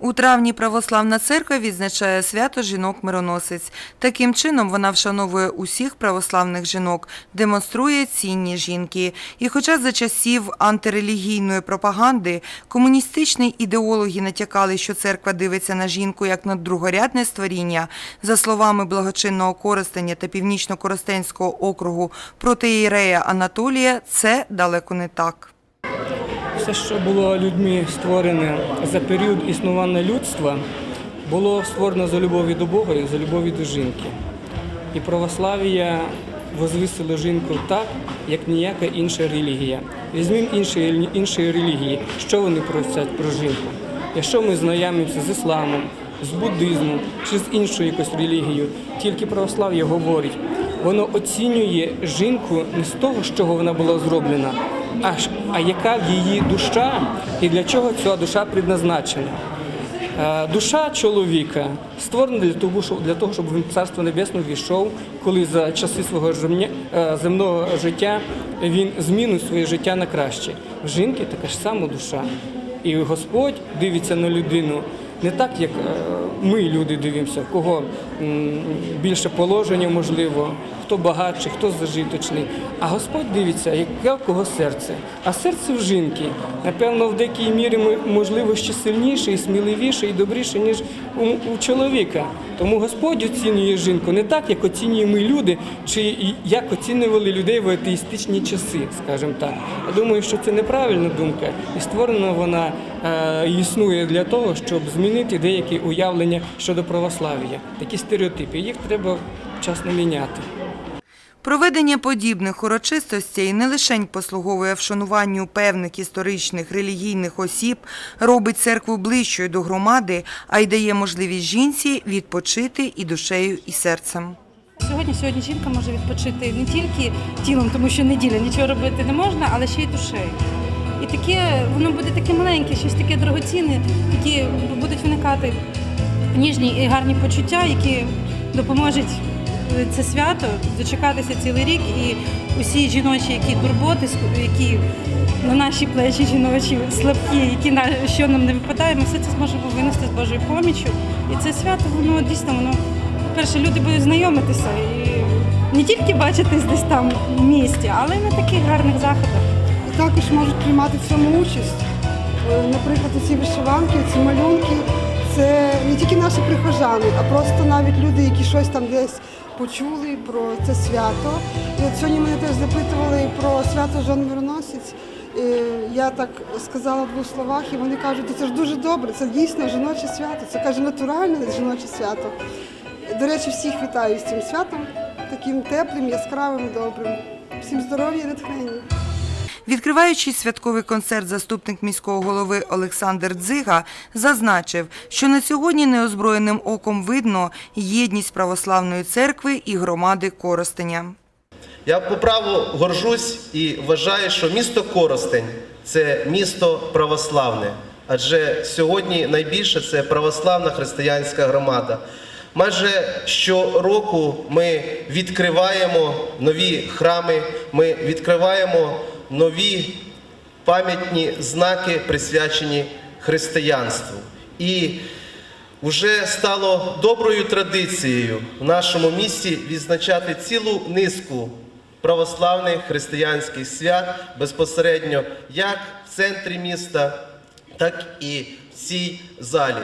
У травні православна церква відзначає свято жінок-мироносець. Таким чином вона вшановує усіх православних жінок, демонструє цінні жінки. І хоча за часів антирелігійної пропаганди комуністичні ідеологи натякали, що церква дивиться на жінку як на другорядне створіння, за словами благочинного Коростеня та Північно-Коростенського округу протиєрея Анатолія, це далеко не так. Все, що було людьми створене за період існування людства, було створено за любові до Бога і за любові до жінки. І православ'я возвисило жінку так, як ніяка інша релігія. Візьмімо інші, інші релігії, що вони просять про жінку. Якщо ми знайомимося з ісламом, з буддизмом чи з іншою якоюсь релігією, тільки православ'я говорить, воно оцінює жінку не з того, з чого вона була зроблена, а, а яка її душа і для чого ця душа предназначена. Е, Душа чоловіка створена для того, для того, щоб він в царство небесне війшов, коли за часи свого е, земного життя він змінив своє життя на краще. В жінки така ж сама душа. І Господь дивиться на людину не так, як е, ми, люди, дивимося, кого більше положення можливо, хто багатший, хто зажиточний. А Господь дивиться, яке в кого серце. А серце в жінки, напевно, в деякій мірі можливо ще сильніше, і сміливіше, і добріше, ніж у, чоловіка. Тому Господь оцінює жінку не так, як оцінюємо люди, чи як оцінювали людей в атеїстичні часи, скажімо так. Я думаю, що це неправильна думка, і створена вона е, існує для того, щоб змінити деякі уявлення щодо православ'я. Такі стереотипи. Їх треба вчасно міняти. Проведення подібних урочистостей не лише послуговує вшануванню певних історичних релігійних осіб, робить церкву ближчою до громади, а й дає можливість жінці відпочити і душею, і серцем. Сьогодні сьогодні жінка може відпочити не тільки тілом, тому що неділя нічого робити не можна, але ще й душею. І таке воно буде таке маленьке, щось таке дорогоцінне, які будуть виникати ніжні і гарні почуття, які допоможуть е, це свято дочекатися цілий рік. І усі жіночі, які турботи, які на наші плечі жіночі слабкі, які на що нам не випадає, ми все це зможемо винести з Божою поміччю. І це свято, воно дійсно воно по-перше, люди будуть знайомитися і не тільки бачитись десь там в місті, але й на таких гарних заходах. Також можуть приймати в цьому участь. Е, Наприклад, ці вишиванки, ці малюнки це не тільки наші прихожани, а просто навіть люди, які щось там десь почули про це свято. І от сьогодні мене теж запитували про свято Жон Мироносець. Я так сказала в двох словах, і вони кажуть, «Та це ж дуже добре, це дійсно жіноче свято, це каже натуральне жіноче свято. До речі, всіх вітаю з цим святом, таким теплим, яскравим, добрим. Всім здоров'я і натхнення. Відкриваючи святковий концерт, заступник міського голови Олександр Дзига зазначив, що на сьогодні неозброєним оком видно єдність православної церкви і громади Коростеня. Я по праву горжусь і вважаю, що місто Коростень це місто православне, адже сьогодні найбільше це православна християнська громада. Майже щороку ми відкриваємо нові храми, ми відкриваємо нові пам'ятні знаки, присвячені християнству. І вже стало доброю традицією в нашому місті відзначати цілу низку православних християнських свят безпосередньо як в центрі міста, так і в цій залі.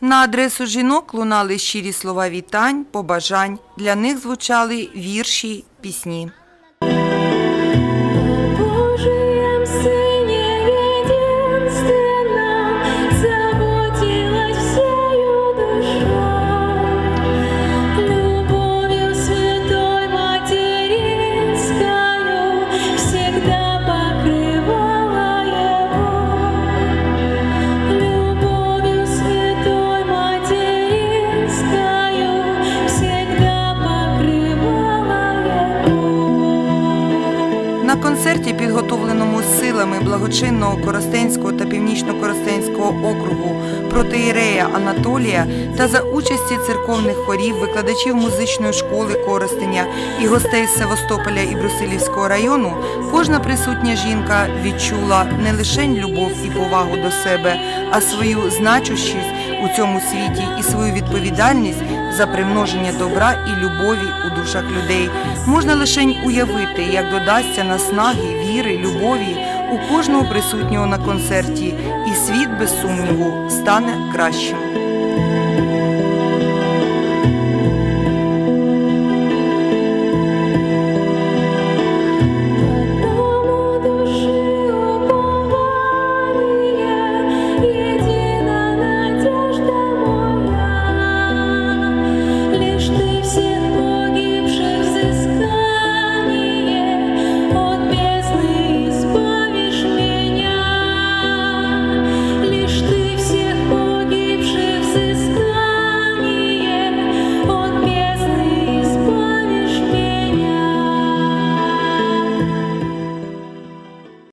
На адресу жінок лунали щирі слова вітань, побажань. Для них звучали вірші, пісні. Концерті, підготовленому силами благочинного Коростенського та Північно-Коростенського округу протиєрея Анатолія та за участі церковних хорів, викладачів музичної школи Коростеня і гостей Севастополя і Брусилівського району, кожна присутня жінка відчула не лише любов і повагу до себе, а свою значущість у цьому світі і свою відповідальність за примноження добра і любові у душах людей. Можна лише уявити, як додасться наснаги, віри, любові у кожного присутнього на концерті, і світ без сумніву стане кращим.